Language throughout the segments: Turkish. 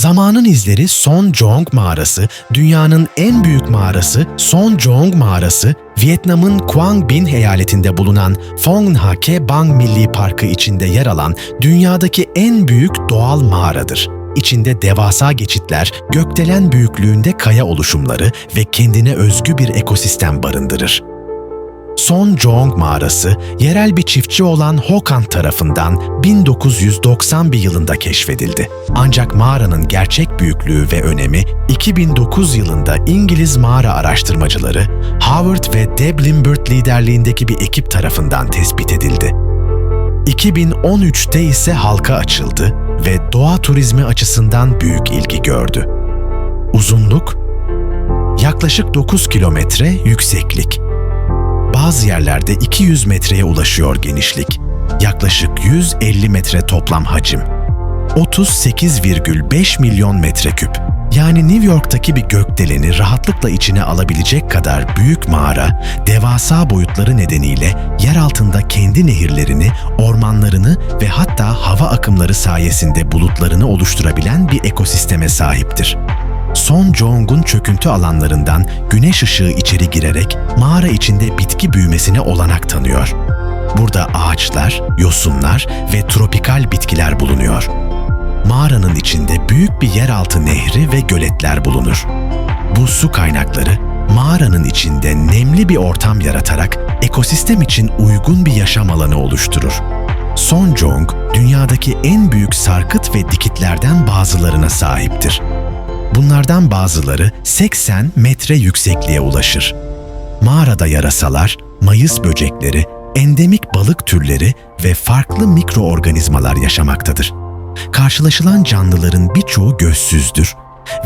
Zamanın izleri Son Jong mağarası, dünyanın en büyük mağarası Son Jong mağarası, Vietnam'ın Quang Binh eyaletinde bulunan Phong Nha Ke Bang Milli Parkı içinde yer alan dünyadaki en büyük doğal mağaradır. İçinde devasa geçitler, gökdelen büyüklüğünde kaya oluşumları ve kendine özgü bir ekosistem barındırır. Son Jong mağarası, yerel bir çiftçi olan Hokan tarafından 1991 yılında keşfedildi. Ancak mağaranın gerçek büyüklüğü ve önemi 2009 yılında İngiliz mağara araştırmacıları Howard ve Deb Limbert liderliğindeki bir ekip tarafından tespit edildi. 2013'te ise halka açıldı ve doğa turizmi açısından büyük ilgi gördü. Uzunluk yaklaşık 9 kilometre yükseklik bazı yerlerde 200 metreye ulaşıyor genişlik. Yaklaşık 150 metre toplam hacim. 38,5 milyon metreküp. Yani New York'taki bir gökdeleni rahatlıkla içine alabilecek kadar büyük mağara, devasa boyutları nedeniyle yer altında kendi nehirlerini, ormanlarını ve hatta hava akımları sayesinde bulutlarını oluşturabilen bir ekosisteme sahiptir. Son Jong'un çöküntü alanlarından güneş ışığı içeri girerek mağara içinde bitki büyümesine olanak tanıyor. Burada ağaçlar, yosunlar ve tropikal bitkiler bulunuyor. Mağaranın içinde büyük bir yeraltı nehri ve göletler bulunur. Bu su kaynakları mağaranın içinde nemli bir ortam yaratarak ekosistem için uygun bir yaşam alanı oluşturur. Son Jong, dünyadaki en büyük sarkıt ve dikitlerden bazılarına sahiptir. Bunlardan bazıları 80 metre yüksekliğe ulaşır. Mağarada yarasalar, mayıs böcekleri, endemik balık türleri ve farklı mikroorganizmalar yaşamaktadır. Karşılaşılan canlıların birçoğu gözsüzdür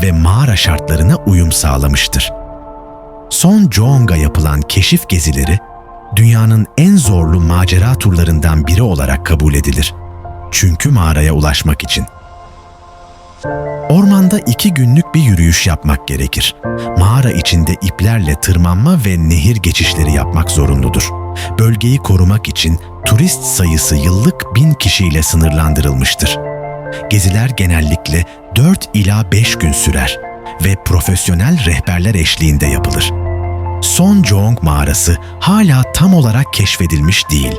ve mağara şartlarına uyum sağlamıştır. Son Jong'a yapılan keşif gezileri, dünyanın en zorlu macera turlarından biri olarak kabul edilir. Çünkü mağaraya ulaşmak için Ormanda iki günlük bir yürüyüş yapmak gerekir. Mağara içinde iplerle tırmanma ve nehir geçişleri yapmak zorunludur. Bölgeyi korumak için turist sayısı yıllık bin kişiyle sınırlandırılmıştır. Geziler genellikle 4 ila 5 gün sürer ve profesyonel rehberler eşliğinde yapılır. Son Jong mağarası hala tam olarak keşfedilmiş değil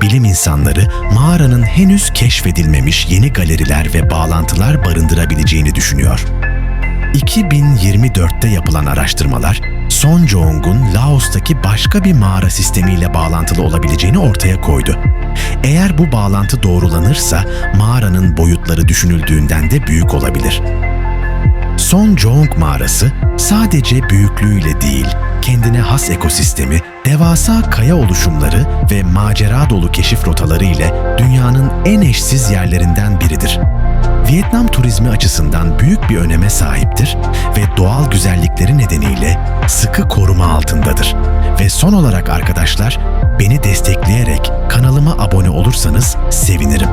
bilim insanları mağaranın henüz keşfedilmemiş yeni galeriler ve bağlantılar barındırabileceğini düşünüyor. 2024'te yapılan araştırmalar, Son Jong'un Laos'taki başka bir mağara sistemiyle bağlantılı olabileceğini ortaya koydu. Eğer bu bağlantı doğrulanırsa mağaranın boyutları düşünüldüğünden de büyük olabilir. Son Jong mağarası sadece büyüklüğüyle değil, kendine has ekosistemi, devasa kaya oluşumları ve macera dolu keşif rotaları ile dünyanın en eşsiz yerlerinden biridir. Vietnam turizmi açısından büyük bir öneme sahiptir ve doğal güzellikleri nedeniyle sıkı koruma altındadır. Ve son olarak arkadaşlar, beni destekleyerek kanalıma abone olursanız sevinirim.